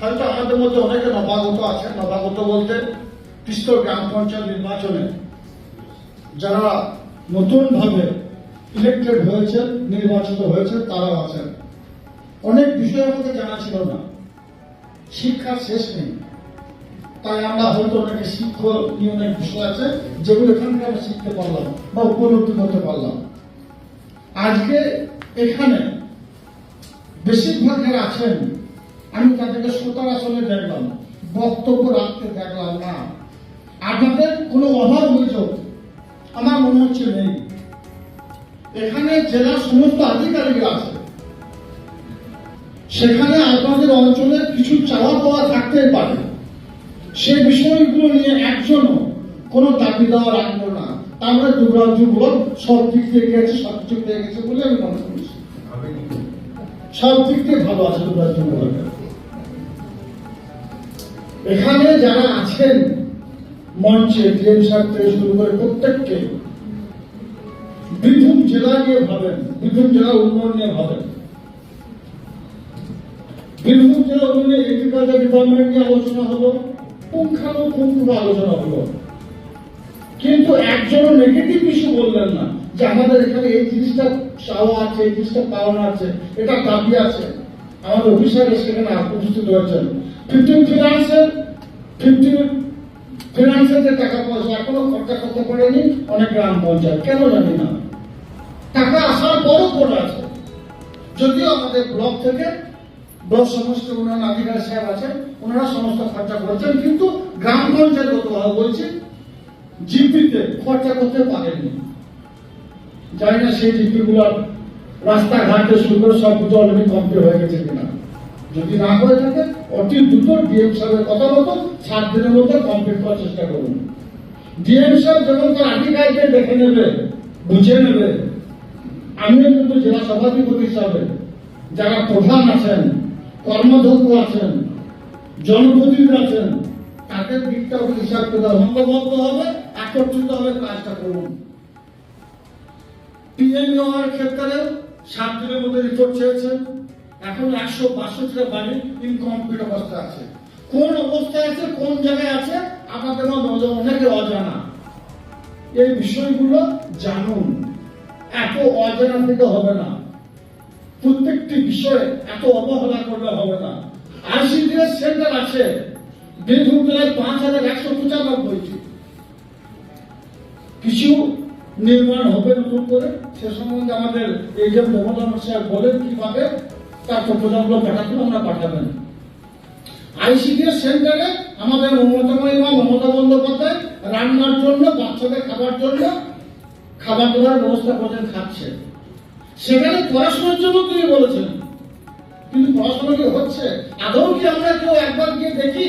হয়তো আমাদের মধ্যে অনেকে নবাগত আছে নবাগত বলতে তিস্তর গ্রাম পঞ্চায়েত নির্বাচনে যারা নতুনভাবে ইলেক্টেড হয়েছে নির্বাচিত হয়েছে তারাও আছেন। অনেক বিষয় আমাদের জানা ছিল না। শিক্ষার শেষ নেই। তাই আমরা হয়তো অনেকে শিক্ষক নিয়ে অনেক বিষয় আছে, যেগুলো এখান থেকে আমরা শিখতে পারলাম বা উপলব্ধি করতে পারলাম। আজকে এখানে বেশিরভাগ যারা আছেন আমি তাদেরকে শ্রোতার আসলে দেখলাম বক্তব্য রাখতে দেখলাম না। আপনাদের কোনো অভাব অভিযোগ আমার মনে হচ্ছে নেই। এখানে জেলার সমস্ত আধিকারিকরা আছে। সেখানে আপনাদের অঞ্চলে কিছু চাওয়া পাওয়া থাকতেই পারে। সে বিষয়গুলো নিয়ে একজনও কোনো দাবি দেওয়া রাখল না। তারপরে দুর্গাপুর ব্লক সব দিক থেকে গেছে সব দিক থেকে গেছে বলে আমি মনে করছি। সব দিক থেকে ভালো আছে দুর্গাপুর। ব্লকে এখানে যারা আছেন মঞ্চে ডিএম সাহেব থেকে শুরু করে প্রত্যেককে, বীরভূম জেলা নিয়ে ভাবেন, বীরভূম জেলা উন্নয়ন নিয়ে ভাবেন। বীরভূম জেলা উন্নয়নে এগ্রিকালচার ডিপার্টমেন্ট নিয়ে আলোচনা হলো, পুঙ্খানুপুঙ্খ আলোচনা হলো। কিন্তু একজনও নেগেটিভ কিছু বললেন না যে আমাদের এখানে এই জিনিসটা চাওয়া আছে, এই জিনিসটা পাওনা আছে, এটা দাবি আছে। আমাদের অফিসার সেখানে উপস্থিত হয়েছেন। ফিফটিন ফিনান্সের ফিফটিন ফিনান্সের যে টাকা পয়সা এখনও খরচা করতে পারেনি, অনেক গ্রাম পঞ্চায়েত। কেন জানি না। টাকা আসার পরও পড়ে আছে। যদিও আমাদের ব্লক থেকে ব্লক সমস্ত উন্নয়ন আধিকারিক সাহেব আছেন ওনারা সমস্ত খরচা করেছেন, কিন্তু গ্রাম পঞ্চায়েত গতভাবে বলছি, জিপিতে খরচা করতে পারেননি। জানি না সেই জিপি গুলোর রাস্তাঘাটে সুন্দর সব কিছু অলরেডি কমপ্লিট হয়ে গেছে কিনা। যদি না করে থাকে, অতি দ্রুত ডিএম সাহেবের কথা মতো সাত দিনের মধ্যে কমপ্লিট করার চেষ্টা করুন। ডিএম সাহেব যেমন তার আধিকারিকদের দেখে নেবে বুঝে নেবে, আমিও কিন্তু জেলা সভাধিপতি হিসাবে যারা প্রধান আছেন কর্মদক্ষ আছেন, জনপ্রতিনিধি আছেন, তাদের দিকটা হিসাব করে অঙ্গবদ্ধ হবে একত্রিত হবে কাজটা করুন। পিএম হওয়ার ক্ষেত্রে সাত দিনের মধ্যে রিপোর্ট এখন একশো বাষট্টিটা বাড়ি ইনকমপ্লিট অবস্থা আছে। কোন অবস্থায় আছে, কোন জায়গায় আছে অনেকে অজানা। এই বিষয়গুলো জানুন। এত অজানা হবে না। প্রত্যেকটি বিষয়ে এত অবহেলা করলে হবে না। আইসিডিএস সেন্টার আছে। বীরভূম জেলায় পাঁচ হাজার একশো পঁচানব্বইটি নির্মাণ হবে নতুন করে, সে সম্বন্ধে আমাদের এই যে মমতা সাহেব বলেন কীভাবে তার প্রপোজালগুলো পাঠাতে আমরা পাঠাবেন। আইসিডিএস সেন্টারে আমাদের মমতা মহিমা, মমতা বন্দ্যোপাধ্যায় রান্নার জন্য, বাচ্চাদের খাবার জন্য খাবার দাবার ব্যবস্থা করেছেন খাচ্ছে সেখানে পড়াশোনার জন্য তিনি বলেছেন। কিন্তু পড়াশোনা কি হচ্ছে? আদৌ কি আমরা কেউ একবার গিয়ে দেখি?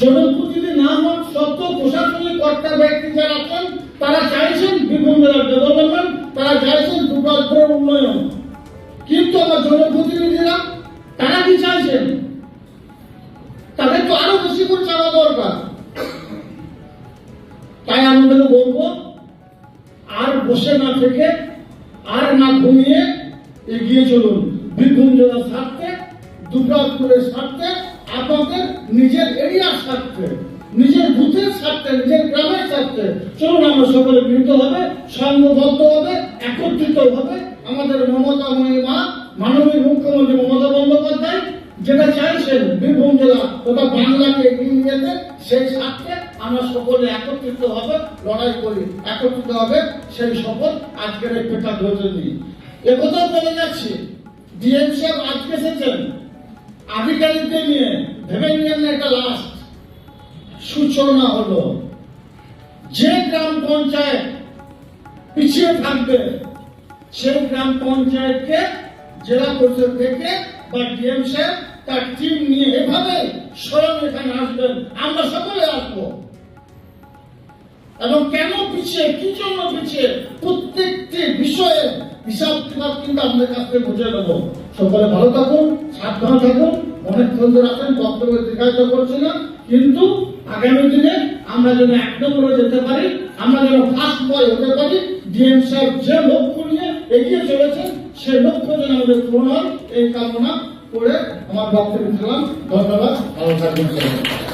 জনপ্রতিনিধি না হন সত্ত্বেও প্রশাসনিক কর্তা ব্যক্তি যারা আছেন, তারা চাইছেন বীরভূম ডেভেলপমেন্ট তারা চাইছেন দুর্গাপুরের উন্নয়ন। কিন্তু আমার জনপ্রতিনিধিরা, তারা কি চাইছেন? তাদের তো আরও বেশি করে চাওয়া দরকার। তাই আমাদের বলব, আর বসে না থেকে, আর না ঘুমিয়ে এগিয়ে চলুন। বীরভূম জেলার স্বার্থে দুর্গাপুরের স্বার্থে আপনাদের নিজের এরিয়ার স্বার্থে নিজের বুথের স্বার্থে নিজের গ্রামের স্বার্থে চলুন, আমরা সকলে মিলিত হবে সংঘবদ্ধ হবে একত্রিত হবে আমাদের মমতা মহিমা মাননীয় মুখ্যমন্ত্রী মমতা বন্দ্যোপাধ্যায়, যেটা চাইছেন বীরভূম জেলা তথা বাংলাকে এগিয়ে যেতে সেই স্বার্থে আমরা সকলে একত্রিত হবে লড়াই করি। একত্রিত হবে সেই শপথ আজকের এই পেটা ধরে নিই। একথা বলে যাচ্ছি, ডিএম সাহেব আজকে এসেছেন। আধিকারিকদের নিয়ে ভেবে নিলেন একটা লাস্ট সূচনা হলো, যে গ্রাম পঞ্চায়েত পিছিয়ে থাকবে, সেই গ্রাম পঞ্চায়েতকে জেলা পরিষদ থেকে বা ডিএম সাহেব, তার টিম নিয়ে এভাবে স্বয়ং এখানে আসবেন, আমরা সকলে আসব। এবং কেন পিছিয়ে, কি জন্য পিছিয়ে, প্রত্যেকটি বিষয়ে হিসাব কিতাব কিন্তু আমাদের কাছ থেকে বুঝে দেবো সকলে ভালো থাকুন। আছেন বক্তব্য দীর্ঘায়িত কিন্তু আগামী দিনে আমরা যেন এক নম্বরে যেতে পারি, আমরা যেন ফার্স্ট বয় হতে পারি, ডিএম সাহেব যে লক্ষ্য নিয়ে এগিয়ে চলেছেন সেই লক্ষ্য যেন আমাদের পূরণ হয়, এই কামনা করে আমার বক্তব্য দিলাম ধন্যবাদ সবাই।